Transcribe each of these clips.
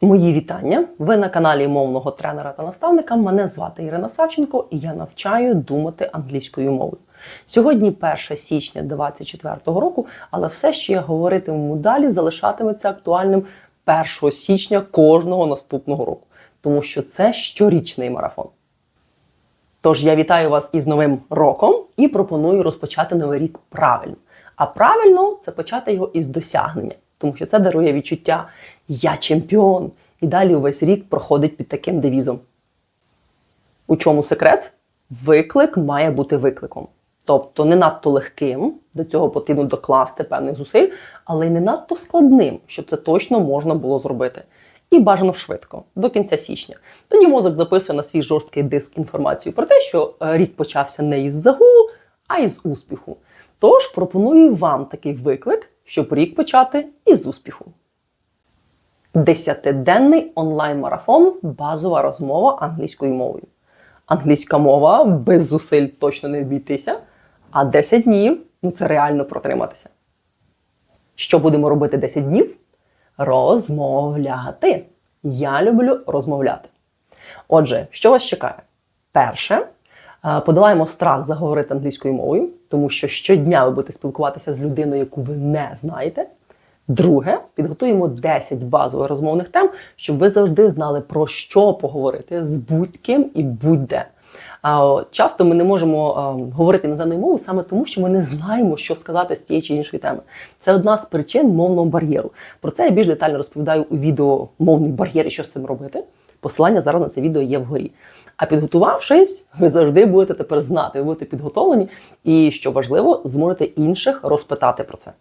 Мої вітання. Ви на каналі мовного тренера та наставника. Мене звати Ірина Савченко, і я навчаю думати англійською мовою. Сьогодні 1 січня 2024 року, але все, що я говоритиму далі, залишатиметься актуальним 1 січня кожного наступного року, тому що це щорічний марафон. Тож я вітаю вас із новим роком і пропоную розпочати новий рік правильно. А правильно це почати його із досягнення, тому що це дарує відчуття Я чемпіон. І далі увесь рік проходить під таким девізом. У чому секрет? Виклик має бути викликом. Тобто не надто легким, до цього потрібно докласти певних зусиль, але й не надто складним, щоб це точно можна було зробити. І бажано швидко, до кінця січня. Тоді мозок записує на свій жорсткий диск інформацію про те, що е, рік почався не із загулу, а із успіху. Тож пропоную вам такий виклик, щоб рік почати із успіху. Десятиденний онлайн-марафон базова розмова англійською мовою. Англійська мова без зусиль точно не обійтися, а 10 днів ну це реально протриматися. Що будемо робити 10 днів? Розмовляти. Я люблю розмовляти. Отже, що вас чекає? Перше, подолаємо страх заговорити англійською мовою, тому що щодня ви будете спілкуватися з людиною, яку ви не знаєте. Друге, підготуємо 10 базових розмовних тем, щоб ви завжди знали, про що поговорити з будь-ким і будь-де. Часто ми не можемо е, говорити іноземною мовою саме тому, що ми не знаємо, що сказати з тієї чи іншої теми. Це одна з причин мовного бар'єру. Про це я більш детально розповідаю у відео Мовний бар'єр і що з цим робити. Посилання зараз на це відео є вгорі. А підготувавшись, ви завжди будете тепер знати, ви будете підготовлені, і що важливо, зможете інших розпитати про це.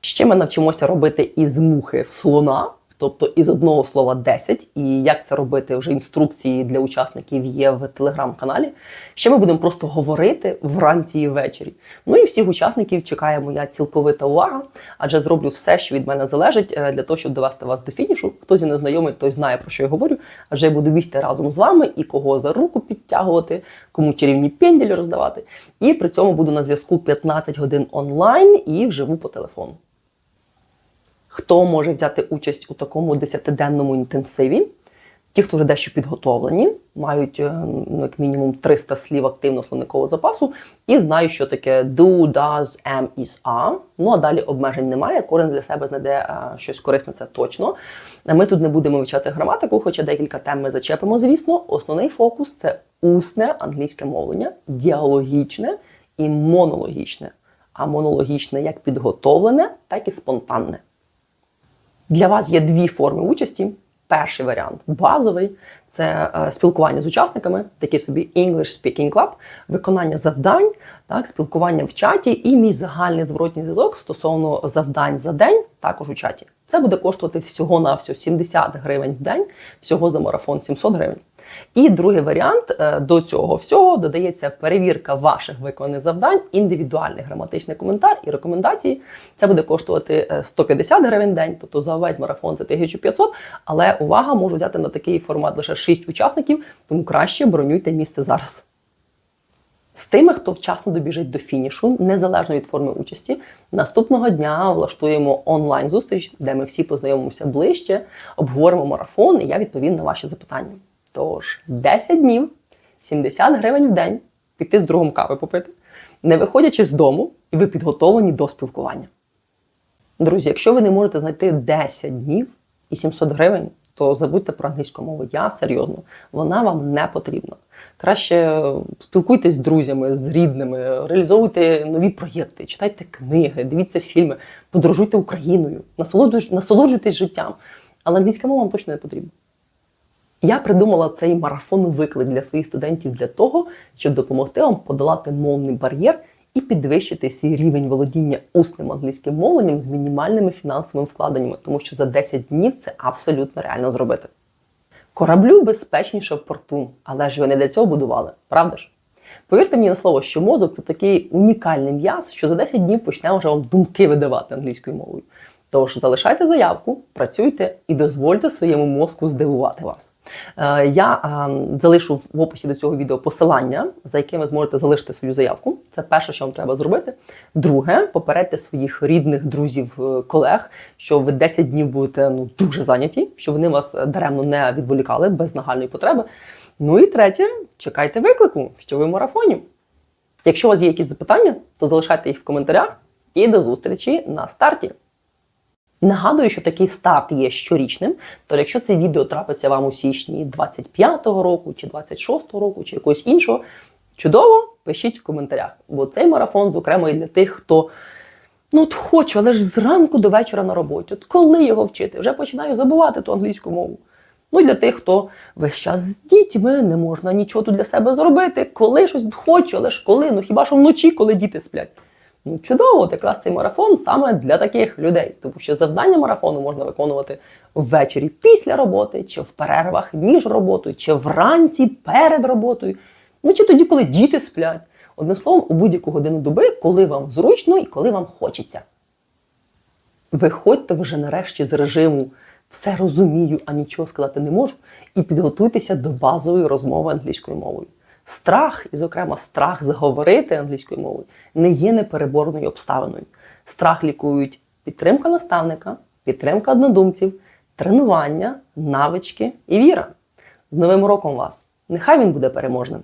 Ще ми навчимося робити із мухи слона, тобто із одного слова 10. І як це робити, вже інструкції для учасників є в телеграм-каналі. Ще ми будемо просто говорити вранці і ввечері. Ну і всіх учасників чекає моя цілковита увага, адже зроблю все, що від мене залежить, е, для того, щоб довести вас до фінішу. Хто зі мною знайомий, той знає про що я говорю. Адже я буду бігти разом з вами і кого за руку підтягувати, кому чарівні пенділі роздавати. І при цьому буду на зв'язку 15 годин онлайн і вживу по телефону. Хто може взяти участь у такому 10-денному інтенсиві? Ті, хто вже дещо підготовлені, мають е, ну, як мінімум 300 слів активного словникового запасу і знають, що таке do, does, am, is, are. Ну а далі обмежень немає. Кожен для себе знайде е, щось корисне, це точно. Ми тут не будемо вивчати граматику, хоча декілька тем ми зачепимо, звісно. Основний фокус це усне англійське мовлення, діалогічне і монологічне. А монологічне як підготовлене, так і спонтанне. Для вас є дві форми участі. Перший варіант базовий це е, спілкування з учасниками, такий собі English Speaking Club, виконання завдань, так, спілкування в чаті і мій загальний зворотній зв'язок стосовно завдань за день, також у чаті. Це буде коштувати всього на всього 70 гривень в день, всього за марафон 700 гривень. І другий варіант е, до цього всього додається перевірка ваших виконаних завдань, індивідуальний граматичний коментар і рекомендації. Це буде коштувати е, 150 гривень в день, тобто за весь марафон це 1500. Але увага, можу взяти на такий формат лише 6 учасників, тому краще бронюйте місце зараз. З тими, хто вчасно добіжить до фінішу, незалежно від форми участі, наступного дня влаштуємо онлайн-зустріч, де ми всі познайомимося ближче, обговоримо марафон, і я відповім на ваші запитання. Тож 10 днів, 70 гривень в день, піти з другом кави попити, не виходячи з дому, і ви підготовлені до спілкування. Друзі, якщо ви не можете знайти 10 днів і 700 гривень, то забудьте про англійську мову. Я серйозно, вона вам не потрібна. Краще спілкуйтесь з друзями, з рідними, реалізовуйте нові проєкти, читайте книги, дивіться фільми, подорожуйте Україною, насолоджуйтесь, насолоджуйтесь життям. Але англійська мова вам точно не потрібна. Я придумала цей марафон виклик для своїх студентів для того, щоб допомогти вам подолати мовний бар'єр і підвищити свій рівень володіння усним англійським мовленням з мінімальними фінансовими вкладеннями, тому що за 10 днів це абсолютно реально зробити. Кораблю безпечніше в порту, але ж ви не для цього будували, правда ж? Повірте мені на слово, що мозок це такий унікальний м'яз, що за 10 днів почне вже вам думки видавати англійською мовою. Тож залишайте заявку, працюйте і дозвольте своєму мозку здивувати вас. Е, я е, залишу в описі до цього відео посилання, за яким ви зможете залишити свою заявку. Це перше, що вам треба зробити. Друге, попередьте своїх рідних, друзів, е, колег, що ви 10 днів будете ну дуже зайняті, що вони вас даремно не відволікали без нагальної потреби. Ну і третє, чекайте виклику, що ви в марафоні. Якщо у вас є якісь запитання, то залишайте їх в коментарях і до зустрічі на старті. Нагадую, що такий старт є щорічним. Тож, якщо це відео трапиться вам у січні 25-го року, чи 26-го року, чи якогось іншого, чудово, пишіть в коментарях. Бо цей марафон, зокрема, і для тих, хто ну от хочу, але ж зранку до вечора на роботі. От коли його вчити? Вже починаю забувати ту англійську мову. Ну і для тих, хто весь час з дітьми не можна нічого тут для себе зробити. Коли щось хочу, але ж коли? Ну хіба що вночі, коли діти сплять? Чудово, от якраз марафон саме для таких людей, тому що завдання марафону можна виконувати ввечері після роботи, чи в перервах між роботою, чи вранці перед роботою, ну чи тоді, коли діти сплять. Одним словом, у будь-яку годину доби, коли вам зручно і коли вам хочеться. Виходьте вже нарешті з режиму все розумію, а нічого сказати не можу, і підготуйтеся до базової розмови англійською мовою. Страх, і, зокрема, страх заговорити англійською мовою, не є непереборною обставиною. Страх лікують підтримка наставника, підтримка однодумців, тренування, навички і віра. З Новим роком вас! Нехай він буде переможним!